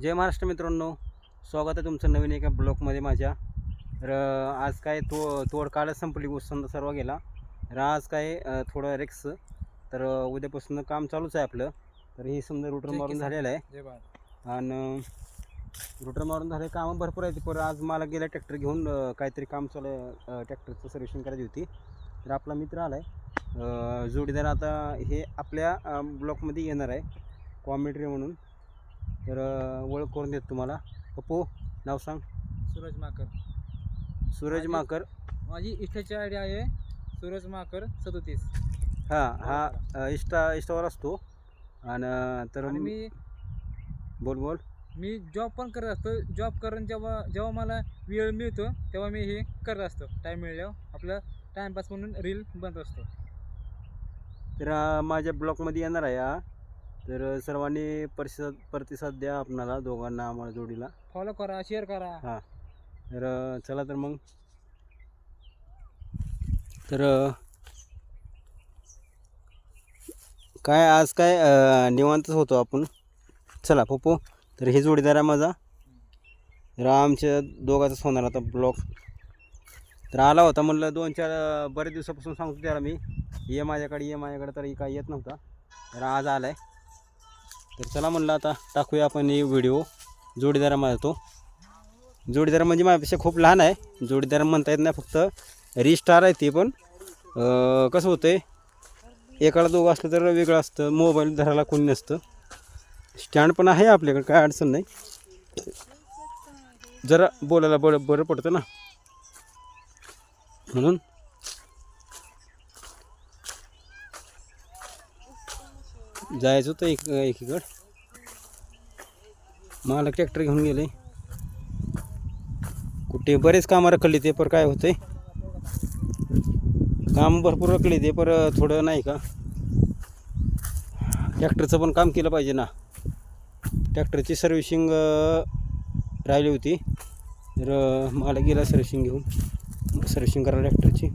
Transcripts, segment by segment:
जय महाराष्ट्र मित्रांनो. स्वागत आहे तुमचं नवीन एका ब्लॉकमध्ये माझ्या. तर आज काय तो तोड कालच संपली समजा सर्व गेला. तर आज काय थोडं रेक्स. तर उद्यापासून काम चालूच आहे आपलं. तर हे समजा रुटर मारून. झालेलं आहे. आणि रुटर मारून झाले कामं भरपूर आहेत. पर आज मला गेला ट्रॅक्टर घेऊन काहीतरी काम चालू आहे. ट्रॅक्टरचं सर्व्हिसिंग करायची होती. तर आपला मित्र आला आहे जोडीदार आता हे आपल्या ब्लॉकमध्ये येणार आहे. कॉमेंट्री म्हणून. तर ओळख करून देतो तुम्हाला. पप्पू नाव सांग. सूरज माकर सूरज माकर माझी इष्टाची आयडी आहे सूरज माकर सदोतीस. हां हा अं, इन्स्टा इन्स्टावर असतो. आणि तर मी बोल बोल. मी जॉब पण करत असतो. जॉब करून जेव्हा जेव्हा मला वेळ मिळतो तेव्हा मी हे करत असतो. टाईम मिळल्यावर आपलं टाईमपास म्हणून रील बनत असतो. तर माझ्या ब्लॉकमध्ये येणार आहे हा. तर सर्वांनी प्रतिसाद प्रतिसाद द्या आपणाला दोघांना आम्हाला जोडीला. फॉलो करा शेअर करा. तर अं, चला तर मग. तर काय आज काय निवांतच होतो आपण. चला पप्पू तर हे जोडीदार आहे माझा. तर आमच्या दोघाचाच होणार आता ब्लॉक. तर आला होता म्हणलं दोन चार बरेच दिवसापासून सांगतो त्याला मी. ये माझ्याकडे ये माझ्याकडे तरी काही येत नव्हता. तर आज आला आहे तर चला म्हणलं आता टाकूया आपण हे व्हिडिओ जोडीदारा मारतो तो. जोडीदार म्हणजे माझ्यापेक्षा खूप लहान आहे. जोडीदार म्हणता येत नाही फक्त रिस्टार आहे ते पण. कसं होतं आहे एकाला दोघं असलं तर वेगळं असतं मोबाईल धरायला कोणी नसतं. स्टँड पण आहे आपल्याकडे काय अडचण नाही. जरा बोलायला बरं बरं पडतं ना. म्हणून जायचं होतं एक एकीकडं. मला ट्रॅक्टर घेऊन गेले. कुठे बरेच कामं रखडली ते पर काय होते काम भरपूर रखले ते पर थोडं नाही का? ट्रॅक्टरचं पण काम केलं पाहिजे ना. ट्रॅक्टरची सर्व्हिसिंग राहिली होती. तर मला गेला सर्व्हिसिंग घेऊन. सर्व्हिसिंग करा ट्रॅक्टरची.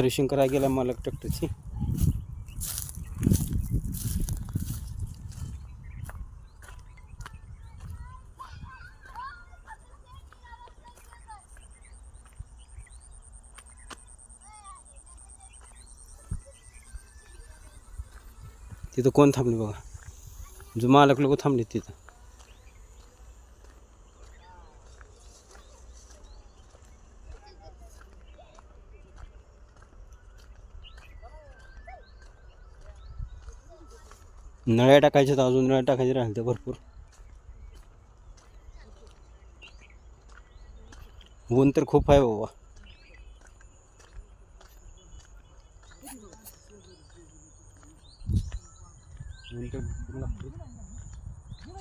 सर्व्हिसिंग करायला गेला मालक ट्रॅक्टरची. तिथं कोण थांबले बघा? जो मालक लोक थांबले तिथं. नळ्या टाकायच्या तर अजून नळ्या टाकायचे राहिले तर भरपूर. ऊन तर खूप आहे बाबा. ऊन तर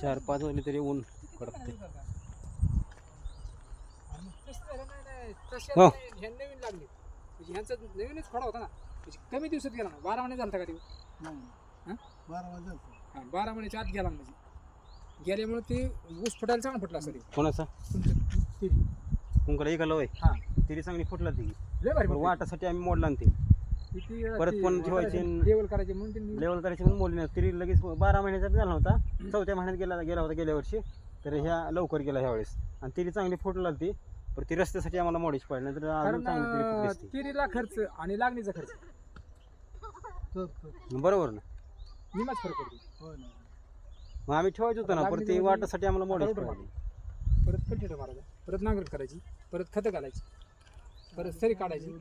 चार पाच वाजले तरी ऊन कडकते हो. नवीन लागली म्हणजे ह्यांचा नवीनच खोडा होता ना. म्हणजे कमी दिवसात गेला ना. बारा महिने झाला का ते? हं? हा, बारा महिन्याच्या आत गेला म्हणजे. गेल्यामुळे ते ऊस फुटायला चांगला फुटला असं ते. कोणाचा तुमचं ते तुमकडे एक लय हा. तिरी चांगली फुटला ती. लय भारी पण फुटलं. वाटासाठी आम्ही मोडला ना ते. किती परत पण ठेवायची आणि- लेवल करायचे म्हणून त्यांनी लेवल करायची म्हणून मोडली नाही. तिरी लगेच बारा महिन्याचा झाला होता. चौथ्या महिन्यात गेला गेला होता गेल्या वर्षी. तर ह्या लवकर गेला ह्या वेळेस. आणि तिरी चांगली फुटला ती. पण ती रस्त्यासाठी आम्हाला मोडीची पडली नाही. तर अजून कारण चांगली तिरी फुटली अं, असती. तिरीला खर्च आणि लागणीचा खर्च. बरोबर ना? निमाच फरक पडतो. मग आम्ही ठेवायचं होतं ना पण ती वाटासाठी आम्हाला. पडली. परत कंटिन्यू मारायचा परत नांगर करायची. परत खतं घालायची. परत सरी काढायची.